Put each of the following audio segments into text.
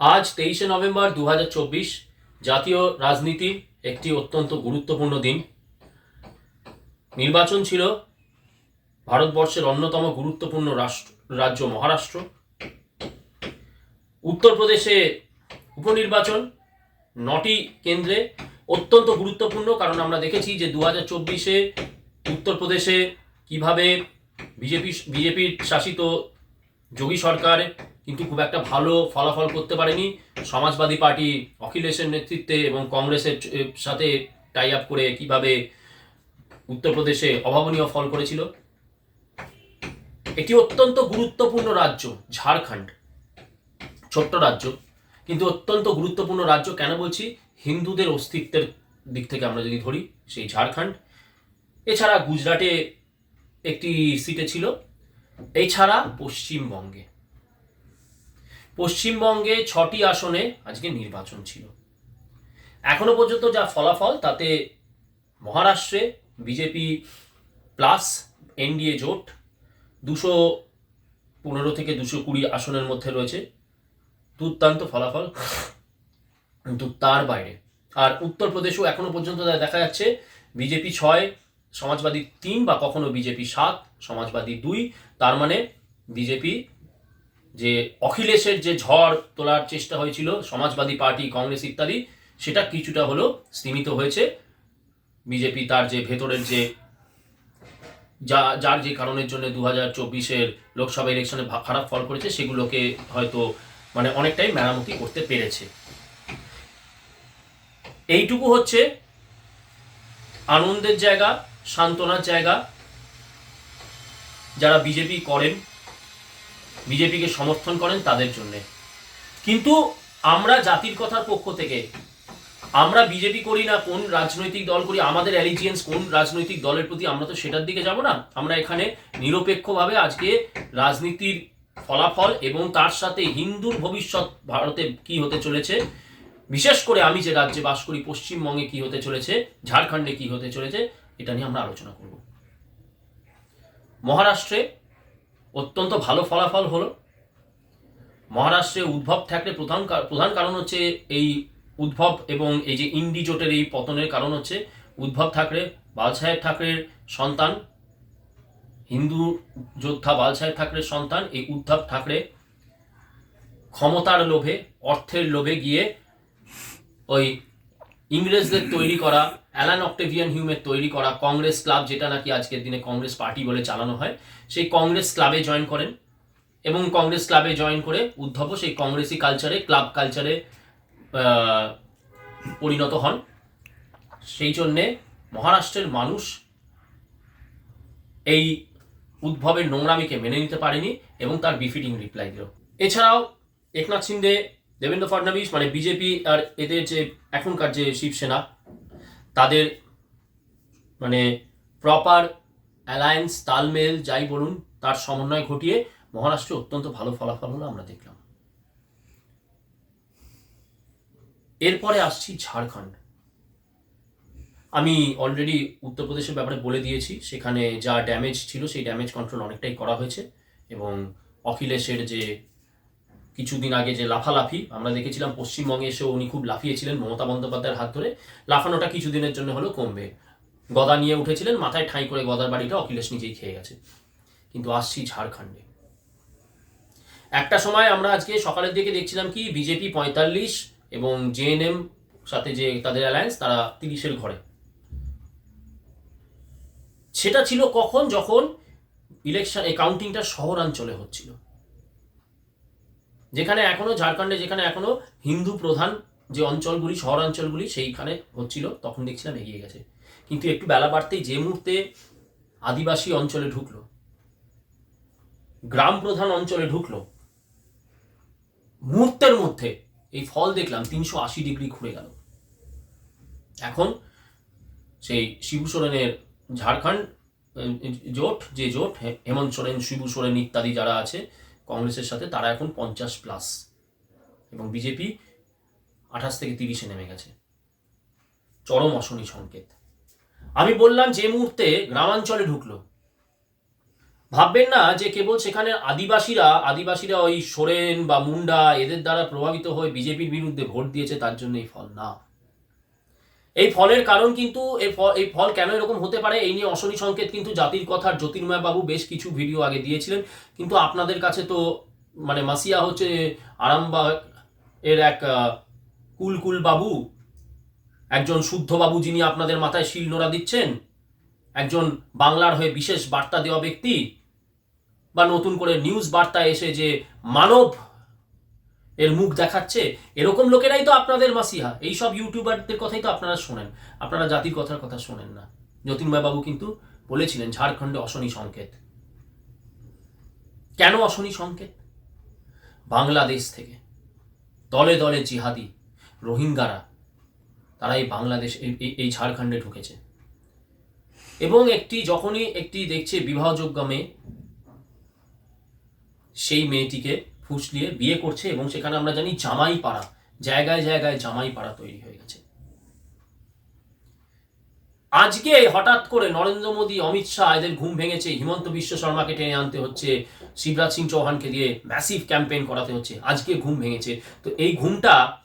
আজ তেইশে নভেম্বর দু হাজার চব্বিশ জাতীয় রাজনীতির একটি অত্যন্ত গুরুত্বপূর্ণ দিন। নির্বাচন ছিল ভারতবর্ষের অন্যতম গুরুত্বপূর্ণ রাষ্ট্র, রাজ্য মহারাষ্ট্র। উত্তরপ্রদেশে উপনির্বাচন, নটি কেন্দ্রে অত্যন্ত গুরুত্বপূর্ণ, কারণ আমরা দেখেছি যে দু হাজার চব্বিশে উত্তরপ্রদেশে কীভাবে বিজেপি, বিজেপির শাসিত যোগী সরকার কিন্তু খুব একটা ভালো ফলাফল করতে পারেনি। সমাজবাদী পার্টি অখিলেশের নেতৃত্বে এবং কংগ্রেসের সাথে টাই আপ করে কীভাবে উত্তরপ্রদেশে অভাবনীয় ফল করেছিল। এটি অত্যন্ত গুরুত্বপূর্ণ রাজ্য, ঝাড়খণ্ড। ছোট্ট রাজ্য, কিন্তু অত্যন্ত গুরুত্বপূর্ণ রাজ্য কেন বলছি? হিন্দুদের অস্তিত্বের দিক থেকে আমরা যদি ধরি, সেই ঝাড়খণ্ড। এছাড়া গুজরাটে একটি সিটে ছিল। এছাড়া পশ্চিমবঙ্গে। পশ্চিমবঙ্গে ছটি আসনে আজকে নির্বাচন ছিল। এখনও পর্যন্ত যা ফলাফল, তাতে মহারাষ্ট্রে বিজেপি প্লাস এনডিএ জোট দুশো পনেরো থেকে দুশো কুড়ি আসনের মধ্যে রয়েছে। দুর্দান্ত ফলাফল কিন্তু তার বাইরে। আর উত্তরপ্রদেশেও এখনও পর্যন্ত দেখা যাচ্ছে, বিজেপি ছয়, সমাজবাদী তিন বা কখনো বিজেপি সাত, সমাজবাদী দুই, তার মানে বিজেপি যে অখিলেশের যে ঝড় তোলার চেষ্টা হয়েছিল, সমাজবাদী পার্টি, কংগ্রেস ইত্যাদি, সেটা কিছুটা হলো স্তীমিত হয়েছে। বিজেপি তার যে ভেতরের যে যা, যার যে কারণের জন্য দু হাজার চব্বিশের লোকসভা ইলেকশনে খারাপ ফল করেছে, সেগুলোকে হয়তো মানে অনেকটাই মেরামতি করতে পেরেছে। এইটুকু হচ্ছে আনন্দের জায়গা, সান্ত্বনার জায়গা। যারা বিজেপি করেন বিজেপিকে সমর্থন করেন তাদের জন্যে। কিন্তু আমরা জাতির কথার পক্ষ থেকে, আমরা বিজেপি করি না, কোন রাজনৈতিক দল করি, আমাদের অ্যালিজিয়েন্স কোন রাজনৈতিক দলের প্রতি আমরা তো সেটার দিকে যাব না। আমরা এখানে নিরপেক্ষভাবে আজকে রাজনীতির ফলাফল এবং তার সাথে হিন্দুর ভবিষ্যৎ ভারতে কি হতে চলেছে, বিশেষ করে আমি যে রাজ্যে বাস করি, পশ্চিমবঙ্গে কি হতে চলেছে, ঝাড়খণ্ডে কি হতে চলেছে, এটা নিয়ে আমরা আলোচনা করব। মহারাষ্ট্রে অত্যন্ত ভালো ফলাফল হলো। মহারাষ্ট্রে উদ্ভব ঠাকরে প্রধান প্রধান কারণ হচ্ছে এই উদ্ভব এবং এই যে ইন্ডি জোটের এই পতনের কারণ হচ্ছে উদ্ভব ঠাকরে বালসাহেব ঠাকরের সন্তান, হিন্দু যোদ্ধা বালসাহেব ঠাকরের সন্তান, এই উদ্ধব ঠাকরে ক্ষমতার লোভে, অর্থের লোভে গিয়ে ওই ইংরেজদের তৈরি করা অ্যালান অক্টেভিয়ান হিউমের তৈরি করা কংগ্রেস ক্লাব, যেটা নাকি আজকের দিনে কংগ্রেস পার্টি বলে চালানো হয়, সেই কংগ্রেস ক্লাবে জয়েন করেন। এবং কংগ্রেস ক্লাবে জয়েন করে উদ্ধব সেই কংগ্রেসি কালচারে, ক্লাব কালচারে পরিণত হন। সেই জন্যে মহারাষ্ট্রের মানুষ এই উদ্ভবের নোংরামিকে মেনে নিতে পারেনি এবং তার বিফিটিং রিপ্লাই দিল। এছাড়াও, একনাথ শিন্দে দেবেন্দ্র ফডনবিস মানে বিজেপি আর এদের যে এখনকার যে শিবসেনা, তাদের মানে প্রপার অ্যালায়েন্স তালমেল, যাই বলুন, তার সমন্বয় ঘটিয়ে মহারাষ্ট্রে অত্যন্ত ভালো ফলাফল হলো আমরা দেখলাম। এরপরে আসছি ঝাড়খণ্ড। আমি অলরেডি উত্তরপ্রদেশের ব্যাপারে বলে দিয়েছি, সেখানে যা ড্যামেজ ছিল, সেই ড্যামেজ কন্ট্রোল অনেকটাই করা হয়েছে এবং অখিলেশের যে কিছুদিন আগে যে লাফালাফি, আমরা দেখেছিলাম পশ্চিমবঙ্গে এসে উনি খুব লাফিয়েছিলেন মমতা বন্দ্যোপাধ্যায়ের হাত ধরে। লাফানোটা কিছুদিনের জন্য হলেও কমবে। গদা নিয়ে উঠেছিলেন, মাথায় ঠাঁই করে গদার বাড়িটা অখিলেশ নিজেই খেয়ে গেছে। কিন্তু আসছি ঝাড়খণ্ডে। একটা সময় আমরা আজকে সকালের দিকে দেখছিলাম কি, বিজেপি পঁয়তাল্লিশ এবং জেএনএম সাথে যে তাদের অ্যালায়েন্স, তারা তিরিশের ঘরে। সেটা ছিল কখন? যখন ইলেকশন, এই কাউন্টিংটা শহরাঞ্চলে হচ্ছিল। যেখানে এখনও ঝাড়খণ্ডে, যেখানে এখনও হিন্দু প্রধান যে অঞ্চলগুলি, শহরাঞ্চলগুলি, সেইখানে হচ্ছিল, তখন দেখছিলাম এগিয়ে গেছে। কিন্তু একটু বেলা বাড়তেই যে মুহূর্তে আদিবাসী অঞ্চলে ঢুকলো, গ্রাম প্রধান অঞ্চলে ঢুকলো, মুহূর্তের মধ্যে এই ফল দেখলাম তিনশো আশি ডিগ্রি ঘুরে গেল। এখন সেই শিবু সোরেনের ঝাড়খণ্ড জোট, যে জোট হে- হেমন্ত সোরেন, শিবু সোরেন ইত্যাদি যারা আছে কংগ্রেসের সাথে, তারা এখন পঞ্চাশ প্লাস এবং বিজেপি আঠাশ থেকে তিরিশে নেমে গেছে। চরম অশনি সংকেত। আমি বললাম যে মুহূর্তে গ্রামাঞ্চলে ঢুকলো। ভাববেন না যে কেবল সেখানে আদিবাসীরা আদিবাসীরা ওই সোরেন বা মুন্ডা, এদের দ্বারা প্রভাবিত হয়ে বিজেপির বিরুদ্ধে ভোট দিয়েছে, তার জন্য এই ফল না। এই ফলের কারণ কিন্তু এই ফল এই ফল কেন এরকম হতে পারে? এই নিয়ে অশনি সংকেত কিন্তু জাতির কথার জ্যোতির্ময় বাবু বেশ কিছু ভিডিও আগে দিয়েছিলেন। কিন্তু আপনাদের কাছে তো মানে মাসিয়া হচ্ছে আরামবাগ এর এক কুলকুল বাবু, একজন শুদ্ধ বাবু যিনি আপনাদের মাথায় শিল নোড়া দিচ্ছেন, একজন বাংলার হয়ে বিশেষ বার্তা দেওয়া ব্যক্তি, বা নতুন করে নিউজ বার্তা এসে যে মানব এর মুখ দেখাচ্ছে, এরকম লোকেরাই তো আপনাদের মাসিহা। এই সব ইউটিউবারদের কথাই তো আপনারা শোনেন। আপনারা জাতির কথার কথা শোনেন না। বাবু কিন্তু বলেছিলেন, ঝাড়খণ্ডে অশনি সংকেত। কেন অশনি সংকেত? বাংলাদেশ থেকে দলে দলে জিহাদি, রোহিঙ্গারা, তারা এই বাংলাদেশ এই ঝাড়খণ্ডে ঢুকেছে। এবং একটি, যখনই একটি দেখছে বিবাহযোগ্য মেয়ে, সেই মেয়েটিকে ফুসলিয়ে বিয়ে করছে এবং সেখানে আমরা জানি জামাই পাড়া জায়গায় জায়গায় জামাই পাড়া তৈরি হয়ে গেছে। আজকে হঠাৎ করে নরেন্দ্র মোদী, অমিত শাহ, এদের ঘুম ভেঙেছে, হিমন্ত বিশ্ব শর্মাকে টেনে আনতে হচ্ছে, শিবরাজ সিং চৌহানকে দিয়ে ম্যাসিভ ক্যাম্পেইন করাতে হচ্ছে, আজকে ঘুম ভেঙেছে। তো এই ঘুমটা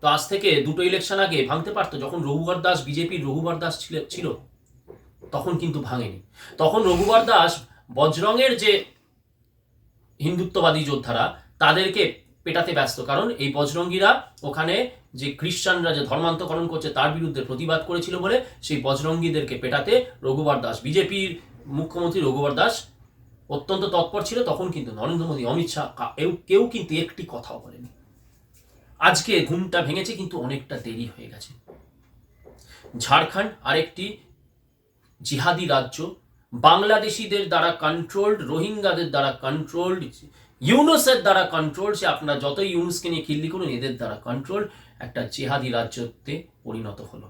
তো আজ থেকে দুটো ইলেকশন আগে ভাঙতে পারতো, যখন রঘুবর দাস বিজেপির রঘুবর দাস ছিল- তখন কিন্তু ভাঙেনি। তখন রঘুবর দাস বজরংয়ের যে হিন্দুত্ববাদী যোদ্ধারা তাদেরকে পেটাতে ব্যস্ত। কারণ এই বজরঙ্গিরা ওখানে যে খ্রিস্টানরা যে ধর্মান্তকরণ করছে তার বিরুদ্ধে প্রতিবাদ করেছিল বলে সেই বজরঙ্গীদেরকে পেটাতে রঘুবর দাস, বিজেপির মুখ্যমন্ত্রী রঘুবর দাস অত্যন্ত তৎপর ছিল, তখন কিন্তু নরেন্দ্র মোদী, অমিত শাহ কেউ কিন্তু একটি কথাও বলেনি। আজকে ঘুমটা ভেঙেছে কিন্তু অনেকটা দেরি হয়ে গেছে। ঝাড়খণ্ড আরেকটি জিহাদি রাজ্য বাংলাদেশিদের দ্বারা কন্ট্রোলড রোহিঙ্গাদের দ্বারা কন্ট্রোলড ইউনুসের দ্বারা কন্ট্রোল সে আপনারা যতই ইউনুসকে নিয়ে খিল্লি করুন, এদের দ্বারা কন্ট্রোল একটা জিহাদি রাজ্যতে পরিণত হলো।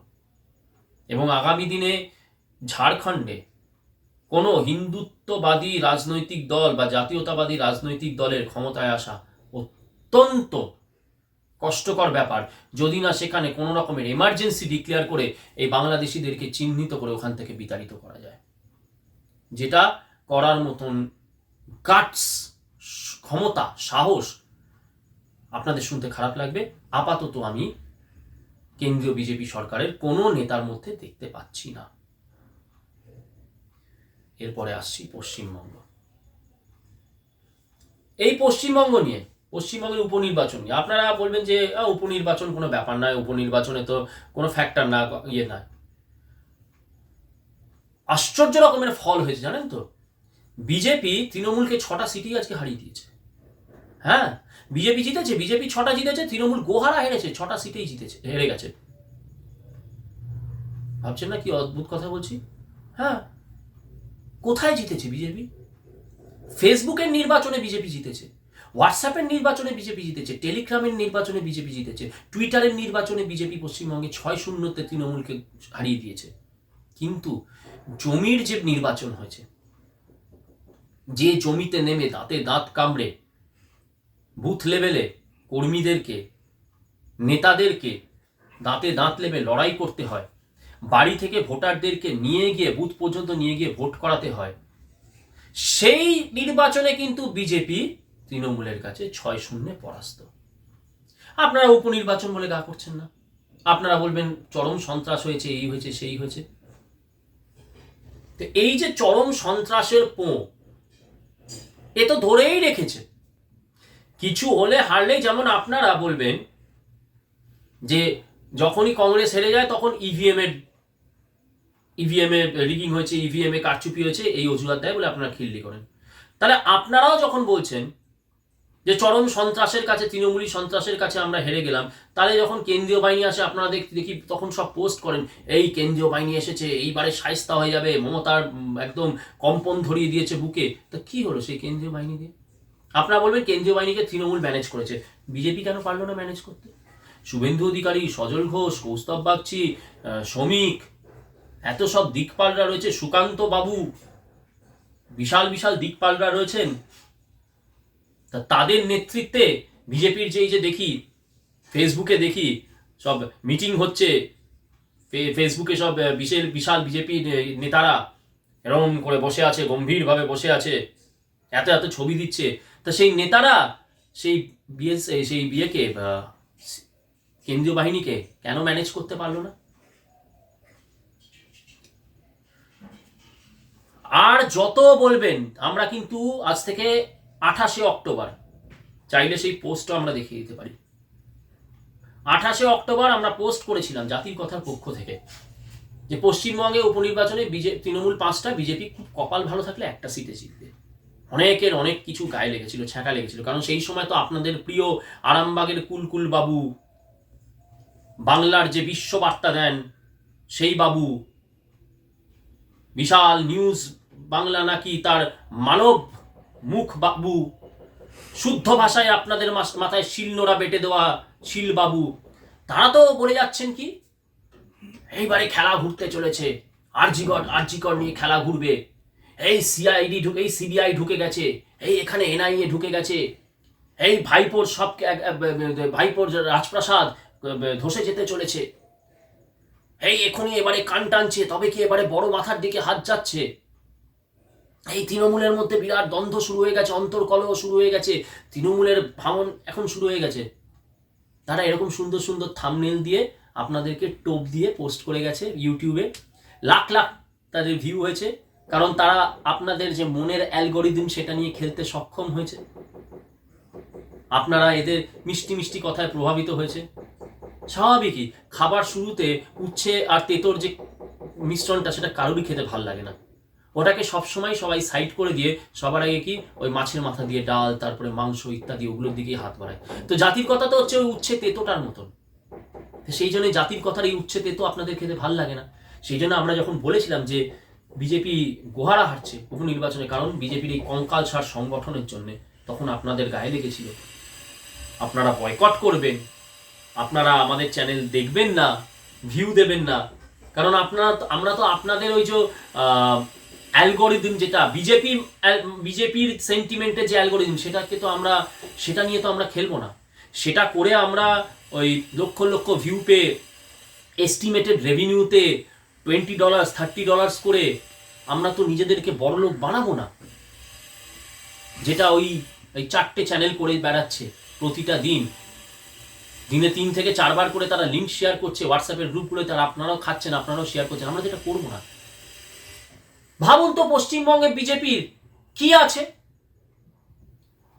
এবং আগামী দিনে ঝাড়খণ্ডে কোনো হিন্দুত্ববাদী রাজনৈতিক দল বা জাতীয়তাবাদী রাজনৈতিক দলের ক্ষমতায় আসা অত্যন্ত কষ্টকর ব্যাপার। যদি না সেখানে কোনো রকমের এমার্জেন্সি ডিক্লেয়ার করে এই বাংলাদেশিদেরকে চিহ্নিত করে ওখান থেকে বিতাড়িত করা যায়। যেটা করার মতন গাটস ক্ষমতা, সাহস আপনাদের শুনতে খারাপ লাগবে। আপাতত আমি কেন্দ্রীয় বিজেপি সরকারের কোনো নেতার মধ্যে দেখতে পাচ্ছি না। এরপরে আসছি পশ্চিমবঙ্গ। এই পশ্চিমবঙ্গ নিয়ে, পশ্চিমবঙ্গের উপনির্বাচন নিয়ে, আপনারা বলবেন যে উপনির্বাচন কোনো ব্যাপার নয়, উপনির্বাচনে তো কোনো ফ্যাক্টর না ইয়ে না আশ্চর্য রকমের ফল হয়েছে, জানেন তো? বিজেপি তৃণমূলকে ছটা সিটি আজকে হারিয়ে দিয়েছে। হ্যাঁ? বিজেপি জিতেছে, বিজেপি ছটা জিতেছে, তৃণমূল গোহারা হেরেছে, ছটা সিটেই জিতেছে, হেরে গেছে। ভাবছেন না কি অদ্ভুত কথা বলছি? হ্যাঁ? কোথায় জিতেছে বিজেপি? ফেসবুকের নির্বাচনে বিজেপি জিতেছে, হোয়াটসঅ্যাপের নির্বাচনে বিজেপি জিতেছে, টেলিগ্রামের নির্বাচনে বিজেপি জিতেছে, টুইটারের নির্বাচনে বিজেপি পশ্চিমবঙ্গে ছয় শূন্যতে তৃণমূলকে হারিয়ে দিয়েছে। কিন্তু জমির যে নির্বাচন হয়েছে, যে জমিতে নেমে দাঁতে দাঁত কামড়ে বুথ লেভেলে কর্মীদেরকে, নেতাদেরকে দাঁতে দাঁত লেবে লড়াই করতে হয়, বাড়ি থেকে ভোটারদেরকে নিয়ে গিয়ে বুথ পর্যন্ত নিয়ে গিয়ে ভোট করাতে হয়, সেই নির্বাচনে কিন্তু বিজেপি তৃণমূলের কাছে ছয় শূন্যে পরাস্ত। আপনারা উপনির্বাচন বলে গা করছেন না। আপনারা বলবেন, চরম সন্ত্রাস হয়েছে, এই হয়েছে, সেই হয়েছে। তো এই যে চরম সন্ত্রাসের পো, এ তো ধরেই রেখেছে। কিছু হলে হারলেই যেমন আপনারা বলবেন, যে যখনই কংগ্রেস হেরে যায় তখন ইভিএম এর ইভিএম এ রিগিং হয়েছে ইভিএম এ কারচুপি হয়েছে, এই অজুহাত দেয় বলে আপনারা খিল্লি করেন। তাহলে আপনারাও যখন বলছেন যে চরম সন্ত্রাসের কাছে, তৃণমূলী সন্ত্রাসের কাছে আমরা হেরে গেলাম, তাহলে যখন কেন্দ্রীয় বাহিনী আসে, আপনারা দেখি দেখি, তখন সব পোস্ট করেন, এই কেন্দ্রীয় বাহিনী এসেছে, এইবারে সাইস্তা হয়ে যাবে, মমতার একদম কম্পন ধরিয়ে দিয়েছে বুকে। তা কি হলো সেই কেন্দ্রীয় বাহিনী দিয়ে? আপনারা বলবেন কেন্দ্রীয় বাহিনীকে তৃণমূল ম্যানেজ করেছে। বিজেপি কেন পারল না ম্যানেজ করতে? শুভেন্দু অধিকারী, সজল ঘোষ, কৌস্তব বাগচি শ্রমিক, এত সব দিকপালরা রয়েছে, সুকান্ত বাবু, বিশাল বিশাল দিকপালরা রয়েছেন। তা তাদের নেতৃত্বে বিজেপির যেই যে দেখি ফেসবুকে দেখি, সব মিটিং হচ্ছে ফেসবুকে সব বিশেষ বিশাল বিজেপি নেতারা এরম করে বসে আছে, গম্ভীরভাবে বসে আছে, এত এত ছবি দিচ্ছে। তা সেই নেতারা, সেই বিয়ে সেই বিয়েকে কেন্দ্রীয় বাহিনীকে কেন ম্যানেজ করতে পারল না? আর যত বলবেন, আমরা কিন্তু আজ থেকে আঠাশে অক্টোবর। চাইলে সেই পোস্টও আমরা দেখিয়ে দিতে পারি। আঠাশে অক্টোবর আমরা পোস্ট করেছিলাম জাতির কথার পক্ষ থেকে যে পশ্চিমবঙ্গে উপনির্বাচনে বিজে তৃণমূল পাঁচটা, বিজেপি খুব কপাল ভালো থাকলে একটা সিটে জিতবে। অনেকের অনেক কিছু গায়ে লেগেছিল, ছ্যাঁকা লেগেছিল। কারণ সেই সময় তো আপনাদের প্রিয় আরামবাগের কুলকুল বাবু, বাংলার যে বিশ্ব বার্তা দেন, সেই বাবু, বিশাল নিউজ বাংলা নাকি তার মানব মুখ বাবু, শুদ্ধ ভাষায় আপনাদের মাথায় শিলনোড়া বেটে দেওয়া শিল বাবু। তারা তো বলে যাচ্ছেন কি? এইবারে খেলা ঘুরতে চলেছে। আরজিগর আরজিকর নিয়ে খেলা ঘুরবে। এই সিআইডি ঢুকে, এই সিবিআই ঢুকে গেছে। এই এখানে এনআইএ ঢুকে গেছে। এই ভাইপোর সব ভাইপোর রাজপ্রাসাদ ধসে যেতে চলেছে। এই এখনই এবারে কান টানছে, তবে কি এবারে বড় মাথার দিকে হাত যাচ্ছে? এই তৃণমূলের মধ্যে বিরাট দ্বন্দ্ব শুরু হয়ে গেছে, অন্তর্কলহ শুরু হয়ে গেছে, তৃণমূলের ভাঙন এখন শুরু হয়ে গেছে। তারা এরকম সুন্দর সুন্দর থামনেল দিয়ে আপনাদেরকে টোপ দিয়ে পোস্ট করে গেছে ইউটিউবে লাখ লাখ তাদের ভিউ হয়েছে, কারণ তারা আপনাদের যে মনের অ্যালগোরিদম সেটা নিয়ে খেলতে সক্ষম হয়েছে। আপনারা এদের মিষ্টি মিষ্টি কথায় প্রভাবিত হয়েছে। স্বাভাবিকই, খাবার শুরুতে উচ্ছে আর তেতোর যে মিশ্রণটা, সেটা কারোরই খেতে ভালো লাগে না। ওটাকে সবসময় সবাই সাইড করে দিয়ে সবার আগে কি ওই মাছের মাথা দিয়ে ডাল, তারপরে মাংস ইত্যাদি ওগুলোর দিকেই হাত বাড়ায়। তো জাতির কথা তো হচ্ছে ওই উচ্ছে তেতোটার মতন। সেই জন্য জাতির কথার এই উচ্ছে তেতো আপনাদের খেতে ভালো লাগে না। সেই জন্য আমরা যখন বলেছিলাম যে বিজেপি গোহারা হারছে উপনির্বাচনে, কারণ বিজেপির এই কঙ্কাল সার সংগঠনের জন্য, তখন আপনাদের গায়ে লেগেছিল। আপনারা বয়কট করবেন, আপনারা আমাদের চ্যানেল দেখবেন না ভিউ দেবেন না। কারণ আপনারা আমরা তো আপনাদের ওই যে অ্যালগোরিদম যেটা বিজেপির বিজেপির সেন্টিমেন্টের যে অ্যালগোরিদম সেটাকে তো আমরা, সেটা নিয়ে তো আমরা খেলব না। সেটা করে আমরা ওই লক্ষ লক্ষ ভিউ পেয়ে এস্টিমেটেড রেভিনিউতে টোয়েন্টি ডলার্স থার্টি ডলার্স করে আমরা তো নিজেদেরকে বড়লোক বানাবো না। যেটা ওই ওই চারটে চ্যানেল করে বেড়াচ্ছে প্রতিটা দিন। দিনে তিন থেকে চারবার করে তারা লিঙ্ক শেয়ার করছে হোয়াটসঅ্যাপের গ্রুপগুলো তারা আপনারাও খাচ্ছেন, আপনারাও শেয়ার করছেন, আমরা যেটা করব না। ভাবুন তো পশ্চিমবঙ্গে বিজেপির কি আছে?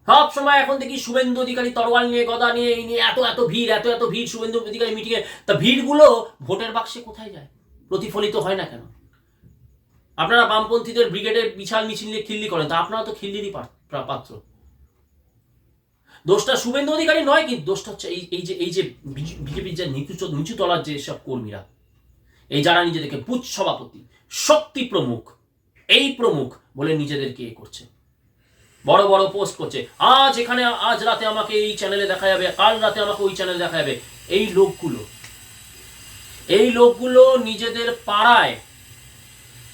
সব সময় এখন দেখি শুভেন্দু অধিকারী তরোয়াল নিয়ে, গদা নিয়ে, এই নিয়ে এত এত ভিড়, এত এত ভিড় শুভেন্দু অধিকারী মিটিংয়ে তা ভিড়গুলো ভোটের বাক্সে কোথায় যায়? প্রতিফলিত হয় না কেন? আপনারা বামপন্থীদের ব্রিগেডের বিশাল মিছিল নিয়ে খিল্লি করেন, তা আপনারা তো খিল্লিরই পাত্র। দোষটা শুভেন্দু অধিকারী নয় কিন্তু দোষটা হচ্ছে এই এই যে এই যে বিজেপির যে নিচু নিচু তলার যে সব কর্মীরা, এই যারা নিজেদেরকে বুথ সভাপতি, শক্তি প্রমুখ এই প্রমুখ বলে নিজেদেরকে এ করছে। বড় বড় পোস্ট করছে আজ এখানে আজ রাতে আমাকে এই চ্যানেলে দেখা যাবে কাল রাতে আমাকে ওই চ্যানেলে দেখা যাবে। এই লোকগুলো এই লোকগুলো নিজেদের পাড়ায়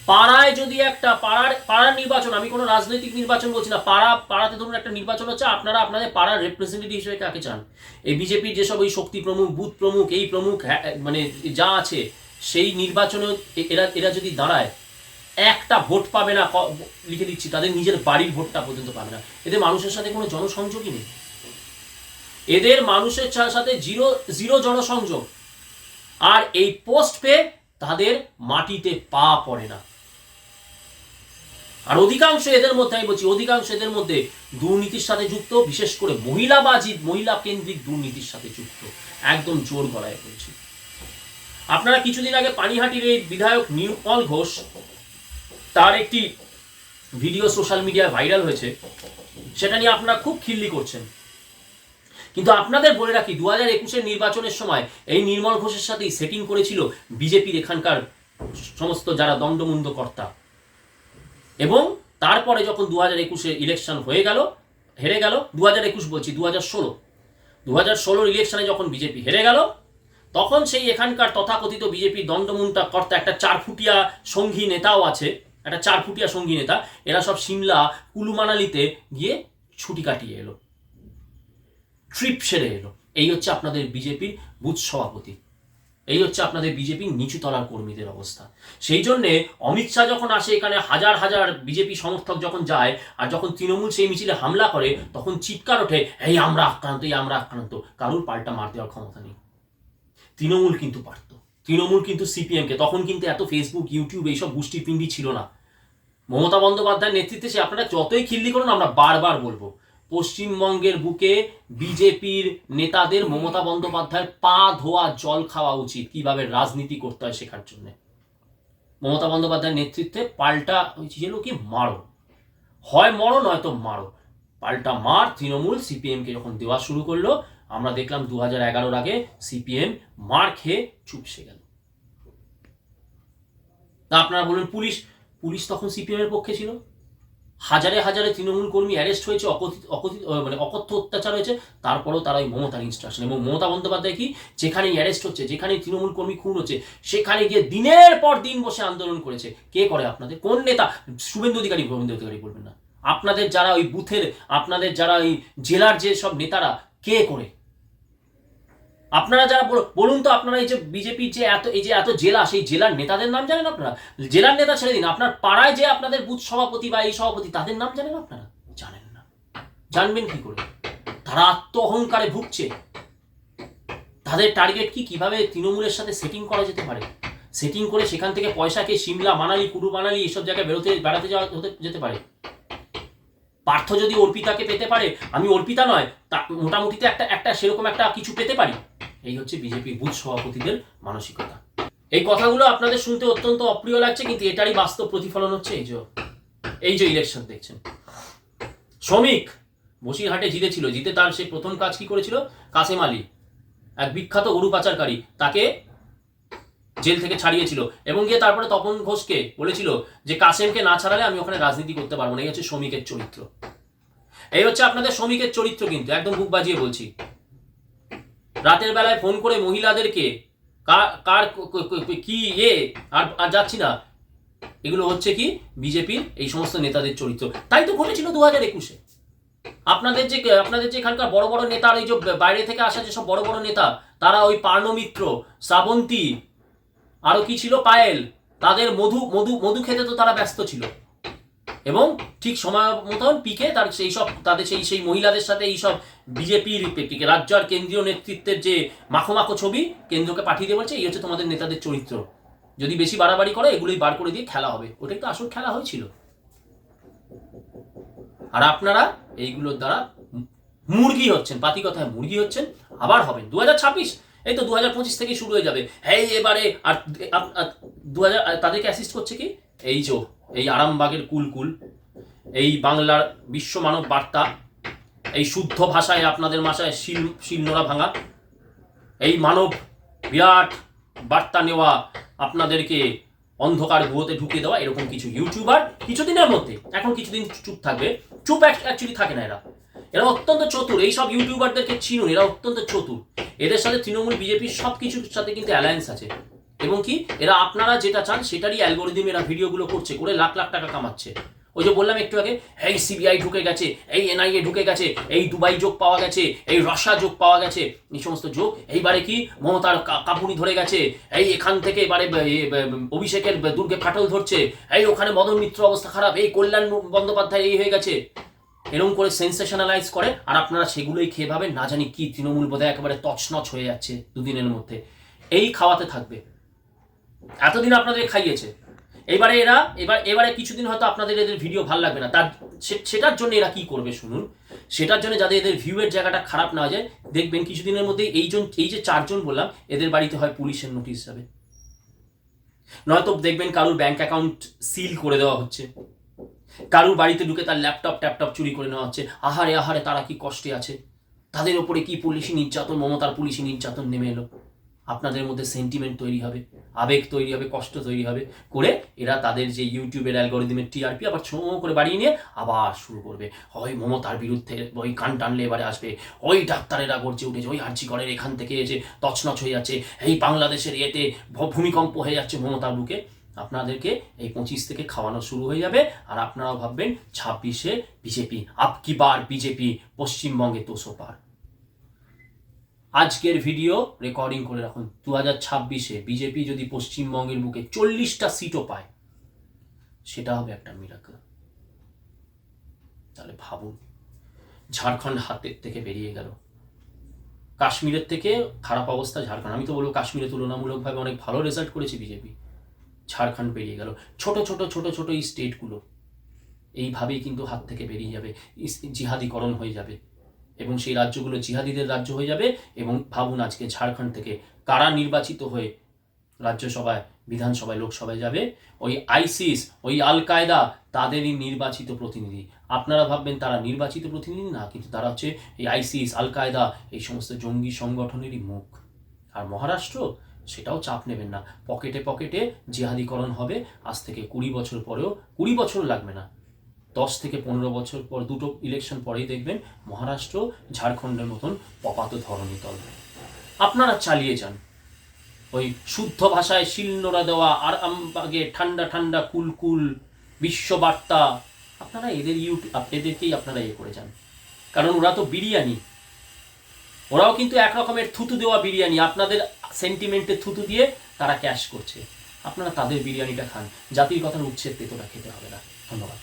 পাড়ায় যদি একটা পাড়ার পাড়ার নির্বাচন আমি কোনো রাজনৈতিক নির্বাচন বলছি না পাড়া পাড়াতে ধরুন একটা নির্বাচন হচ্ছে আপনারা আপনাদের পাড়ার রিপ্রেজেন্টেটিভ হিসেবে কাকে চান? এই বিজেপির যেসব ওই শক্তি প্রমুখ বুথ প্রমুখ এই প্রমুখ হ্যাঁ, মানে যা আছে সেই নির্বাচনে এরা এরা যদি দাঁড়ায় একটা ভোট পাবে না লিখে দিচ্ছি, তাদের নিজের বাড়ির ভোটটা পর্যন্ত পাবে না। এদের মানুষের সাথে কোনো জনসংযোগই নেই। এদের মানুষের সাথে জিরো জিরো জনসংযোগ। আর এই পোস্ট পেয়ে তাদের মাটিতে পা পড়ে না। আর অধিকাংশ এদের মধ্যে, আমি বলছি, অধিকাংশ এদের মধ্যে দুর্নীতির সাথে যুক্ত, বিশেষ করে মহিলাবাজি মহিলা কেন্দ্রিক দুর্নীতির সাথে যুক্ত। একদম জোর গলায় বলছি। আপনারা কিছুদিন আগে পানিহাটির এই বিধায়ক নির্মল ঘোষ তার একটি ভিডিও সোশ্যাল মিডিয়ায় ভাইরাল হয়েছে, সেটা নিয়ে আপনারা খুব খিল্লি করছেন। কিন্তু আপনাদের বলে রাখি দু হাজার একুশের নির্বাচনের সময় এই নির্মল ঘোষের সাথেই সেটিং করেছিল বিজেপির এখানকার সমস্ত যারা দণ্ডমুন্দ কর্তা। এবং তারপরে যখন দু হাজার একুশে ইলেকশন হয়ে গেল, হেরে গেল দু হাজার একুশ বলছি দু হাজার ষোলো। দু হাজার ষোলোর ইলেকশনে যখন বিজেপি হেরে গেল, তখন সেই এখানকার তথাকথিত বিজেপির দণ্ডমুন্টা কর্তা একটা চার ফুটিয়া সঙ্গী নেতাও আছে একটা চার ফুটিয়া সঙ্গী নেতা, এরা সব সিমলা কুলু মানালিতে গিয়ে ছুটি কাটিয়ে এলো। ট্রিপ সেরে এলো। এই হচ্ছে আপনাদের বিজেপির বুথ সভাপতি। এই হচ্ছে আপনাদের বিজেপির নিচু তলার কর্মীদের অবস্থা। সেই জন্যে অমিত শাহ যখন আসে এখানে, হাজার হাজার বিজেপি সমর্থক যখন যায়, আর যখন তৃণমূল সেই মিছিলে হামলা করে, তখন চিৎকার ওঠে, এই আমরা আক্রান্ত, এই আমরা আক্রান্ত। কারুর পাল্টা মার দেওয়ার ক্ষমতা নেই। তৃণমূল কিন্তু পারত। তৃণমূল কিন্তু সিপিএমকে তখন কিন্তু এত ফেসবুক ইউটিউব এইসব গোষ্ঠী পিণ্ডি ছিল না। মমতা বন্দ্যোপাধ্যায়ের নেতৃত্বে সে আপনারা যতই খিল্লি করুন, আমরা বারবার বলব, পশ্চিমবঙ্গের বুকে বিজেপির নেতাদের মমতা বন্দ্যোপাধ্যায়ের পা ধোয়া জল খাওয়া উচিত, কীভাবে রাজনীতি করতে হয় শেখার জন্য। মমতা বন্দ্যোপাধ্যায়ের নেতৃত্বে পাল্টা ছিল কি, মারো। হয় মরো নয়তো মারো। পাল্টা মার, তৃণমূল, সিপিএমকে যখন দেওয়া শুরু করল, আমরা দেখলাম দু হাজার এগারোর আগে সিপিএম মার খেয়ে চুপসে গেল। তা আপনারা বলুন, পুলিশ পুলিশ তখন সিপিএম এর পক্ষে ছিল। হাজারে হাজারে তৃণমূল কর্মী অ্যারেস্ট হয়েছে, অকথিত অকথিত মানে অকথ্য অত্যাচার হয়েছে। তারপরেও তারা ওই মমতার ইনস্ট্রাকশন এবং মমতা বন্দ্যোপাধ্যায় কি? যেখানেই অ্যারেস্ট হচ্ছে, যেখানেই তৃণমূল কর্মী খুন হচ্ছে, সেখানে গিয়ে দিনের পর দিন বসে আন্দোলন করেছে। কে করে আপনাদের? কোন নেতা? শুভেন্দু অধিকারী গোবিন্দ অধিকারী বলবেন না। আপনাদের যারা ওই বুথের, আপনাদের যারা ওই জেলার যে সব নেতারা, কে করে? আপনারা যারা বল- বলুন তো আপনারা এই যে বিজেপির যে এত, এই যে এত জেলা, সেই জেলার নেতাদের নাম জানেন আপনারা? জেলার নেতা ছেড়ে দিন। আপনার পাড়ায় যে আপনাদের বুথ সভাপতি বা এই সভাপতি, তাদের নাম জানেন আপনারা? জানেন না। জানবেন কি করে? তারা আত্ম অহংকারে ভুগছে। তাদের টার্গেট কি? কীভাবে তৃণমূলের সাথে সেটিং করা যেতে পারে? সেটিং করে সেখান থেকে পয়সাকে সিমলা, মানালি, কুরু মানালি, এসব জায়গায় বেরোতে, বেড়াতে যাওয়া হতে, যেতে পারে। পার্থ যদি অর্পিতাকে পেতে পারে, আমি অর্পিতা নয়, তা মোটামুটিতে একটা একটা সেরকম একটা কিছু পেতে পারি। এই হচ্ছে বিজেপি বুথ সভাপতিদের মানসিকতা। এই কথাগুলো আপনাদের শুনতে অত্যন্ত অপ্রিয় লাগছে, কিন্তু এটারই বাস্তব প্রতিফলন হচ্ছে এই যে এই যে ইলেকশন দেখছেন। শ্রমিক বসিরহাটে জিতেছিল, জিতে তার সে প্রথম কাজ কি করেছিল? কাসেম আলী, এক বিখ্যাত গরু পাচারকারী তাকে জেল থেকে ছাড়িয়েছিল এবং গিয়ে তারপরে তপন ঘোষকে বলেছিল যে, কাসেমকে না ছাড়ালে আমি ওখানে রাজনীতি করতে পারব না, এই হচ্ছে শ্রমিকের চরিত্র। এই হচ্ছে আপনাদের শ্রমিকের চরিত্র কিন্তু, একদম বুক বাজিয়ে বলছি। রাতের বেলায় ফোন করে মহিলাদেরকে, কার ক- এ, আর আর যাচ্ছি না। এগুলো হচ্ছে কি বিজেপির এই সমস্ত নেতাদের চরিত্র। তাই তো ঘটেছিল দু হাজার একুশে। আপনাদের যে আপনাদের যে এখানকার বড় বড় নেতা এই যে বাইরে থেকে আসা যেসব বড় বড় নেতা, তারা ওই পার্ণমিত্র, শ্রাবন্তী, আরও কি ছিল? পায়েল, তাদের মধু মধু মধু খেতে তো তারা ব্যস্ত ছিল। এবং ঠিক সময় মতন পিকে তার সেই সব, তাদের সেই সেই মহিলাদের সাথে এই সব বিজেপির, পিকে রাজ্য আর কেন্দ্রীয় নেতৃত্বের যে মাখো ছবি কেন্দ্রকে পাঠিয়ে দিয়ে বলছে, এই হচ্ছে তোমাদের নেতাদের চরিত্র। যদি বেশি বাড়াবাড়ি করে, এগুলোই বার করে দিয়ে খেলা হবে। ওটাই তো আসল খেলা হয়েছিল। আর আপনারা এইগুলোর দ্বারা মুরগি হচ্ছেন, পাতি কথায় মুরগি হচ্ছেন, আবার হবেন। দু হাজার ছাব্বিশ, এই তো দু হাজার পঁচিশ থেকে শুরু হয়ে যাবে। এই এবারে আর দু হাজার তাদেরকে অ্যাসিস্ট করছে কি? এই যে এই আরামবাগের কুলকুল, এই বাংলার বিশ্ব মানব বার্তা, এই শুদ্ধ ভাষায় আপনাদের ভাষায় শিল শিলনোড়া ভাঙা, এই মানব বিরাট বার্তা নেওয়া আপনাদেরকে অন্ধকার গুয়োতে ঢুকিয়ে দেওয়া এরকম কিছু ইউটিউবার কিছুদিনের মধ্যে, এখন কিছুদিন চুপ থাকবে। চুপ অ্যাকচুয়ালি থাকে না এরা। এরা অত্যন্ত চতুর, এই সব ইউটিউবারদেরকে চিনুন, এরা অত্যন্ত চতুর। এদের সাথে তৃণমূল, বিজেপির সব কিছুর সাথে কিন্তু অ্যালায়েন্স আছে। এবং কি, এরা আপনারা যেটা চান সেটারই অ্যালগোরিদিম এরা ভিডিওগুলো করছে, করে লাখ লাখ টাকা কামাচ্ছে। ওই যে বললাম একটু আগে, এই সিবিআই ঢুকে গেছে, এই এনআইএ ঢুকে গেছে, এই দুবাই যোগ পাওয়া গেছে, এই রসা যোগ পাওয়া গেছে, এই সমস্ত যোগ, এইবারে কি মমতার কা- কাপুনি ধরে গেছে, এই এখান থেকে এবারে অভিষেকের দুর্গে ফাটল ধরছে, এই ওখানে মদন মিত্র অবস্থা খারাপ, এই কল্যাণ বন্দ্যোপাধ্যায় এই হয়ে গেছে। এরকম করে সেন্সেশনালাইজ করে, আর আপনারা সেগুলোই খেয়ে ভাবেন, না জানি কি তৃণমূল বোধহয় একেবারে তছনছ হয়ে যাচ্ছে দুদিনের মধ্যে। এই খাওয়াতে থাকবে। এতদিন আপনাদের খাইয়েছে। এবারে এরা, এবার, এবারে কিছুদিন হয়তো আপনাদের এদের ভিডিও ভালো লাগবে না। তার সেটার জন্য এরা কি করবে শুনুন? সেটার জন্য যাদের এদের ভিউয়ের জায়গাটা খারাপ না যায়, দেখবেন কিছুদিনের মধ্যে এইজন এই যে চারজন বললাম, এদের বাড়িতে হয় পুলিশের নোটিশ যাবে নয়তো দেখবেন কারুর ব্যাংক অ্যাকাউন্ট সিল করে দেওয়া হচ্ছে। কারুর বাড়িতে ঢুকে তার ল্যাপটপ ট্যাপটপ চুরি করে নেওয়া হচ্ছে। আহারে আহারে, তারা কি কষ্টে আছে? তাদের ওপরে কি পুলিশি নির্যাতন? মমতার পুলিশি নির্যাতন নেমে এলো। আপনাদের মধ্যে সেন্টিমেন্ট তৈরি হবে, আবেগ তৈরি হবে, কষ্ট তৈরি হবে করে এরা তাদের যে ইউটিউবের অ্যালগোরিদমের টিআরপি আবার ছো করে বাড়িয়ে নিয়ে আবার শুরু করবে। হয় মমতার বিরুদ্ধে ওই কান টানলে এবারে আসবে, ওই ডাক্তারেরা গর্জে উঠেছে, ওই আর্জিগড়ের এখান থেকে এসে তছনছ হয়ে যাচ্ছে, এই বাংলাদেশের এতে ভূমিকম্প হয়ে যাচ্ছে মমতার বুকে। আপনাদেরকে এই পঁচিশ থেকে খাওয়ানো শুরু হয়ে যাবে আর আপনারাও ভাববেন ছাব্বিশে বিজেপি আপকি বার বিজেপি পশ্চিমবঙ্গে তোষো পার। আজকের ভিডিও রেকর্ডিং করে রাখুন। দু হাজার ছাব্বিশে বিজেপি যদি পশ্চিমবঙ্গের বুকে চল্লিশটা সিটও পায়, সেটা হবে একটা মিরাকল তাহলে ভাবুন, ঝাড়খণ্ড হাতের থেকে বেরিয়ে গেল। কাশ্মীরের থেকে খারাপ অবস্থা ঝাড়খণ্ড। আমি তো বলব কাশ্মীরে তুলনামূলকভাবে অনেক ভালো রেজাল্ট করেছে বিজেপি ঝাড়খণ্ড বেরিয়ে গেল। ছোট ছোট ছোট ছোট এই স্টেটগুলো এইভাবেই কিন্তু হাত থেকে বেরিয়ে যাবে। জিহাদিকরণ হয়ে যাবে। এবং সেই রাজ্যগুলো জিহাদিদের রাজ্য হয়ে যাবে এবং ভাবুন আজকে ঝাড়খণ্ড থেকে কারা নির্বাচিত হয়ে রাজ্যসভায়, বিধানসভায়, লোকসভায় যাবে? ওই আইসিস, ওই আল কায়দা তাদেরই নির্বাচিত প্রতিনিধি। আপনারা ভাববেন তারা নির্বাচিত প্রতিনিধি না, কিন্তু তারা হচ্ছে এই আইসিস আল কায়দা এই সমস্ত জঙ্গি সংগঠনেরই মুখ। আর মহারাষ্ট্র? সেটাও চাপ নেবেন না। পকেটে পকেটে জিহাদিকরণ হবে। আজ থেকে কুড়ি বছর পরেও, কুড়ি বছর লাগবে না। দশ থেকে পনেরো বছর পর, দুটো ইলেকশন পরেই দেখবেন মহারাষ্ট্র ঝাড়খণ্ডের মতন পপাত ধরণী দল। আপনারা চালিয়ে যান। ওই শুদ্ধ ভাষায় শিলনোড়া দেওয়া, আর আমবাগে ঠান্ডা ঠান্ডা কুল কুল, বিশ্ববার্তা, আপনারা এদের ইউটিউব এদেরকেই আপনারা ইয়ে করে যান। কারণ ওরা তো বিরিয়ানি। ওরাও কিন্তু এক রকমের থুতু দেওয়া বিরিয়ানি। আপনাদের সেন্টিমেন্টে থুতু দিয়ে তারা ক্যাশ করছে। আপনারা তাদের বিরিয়ানিটা খান। জাতির কথার উচ্ছেদ তেতোটা খেতে হবে না। ধন্যবাদ।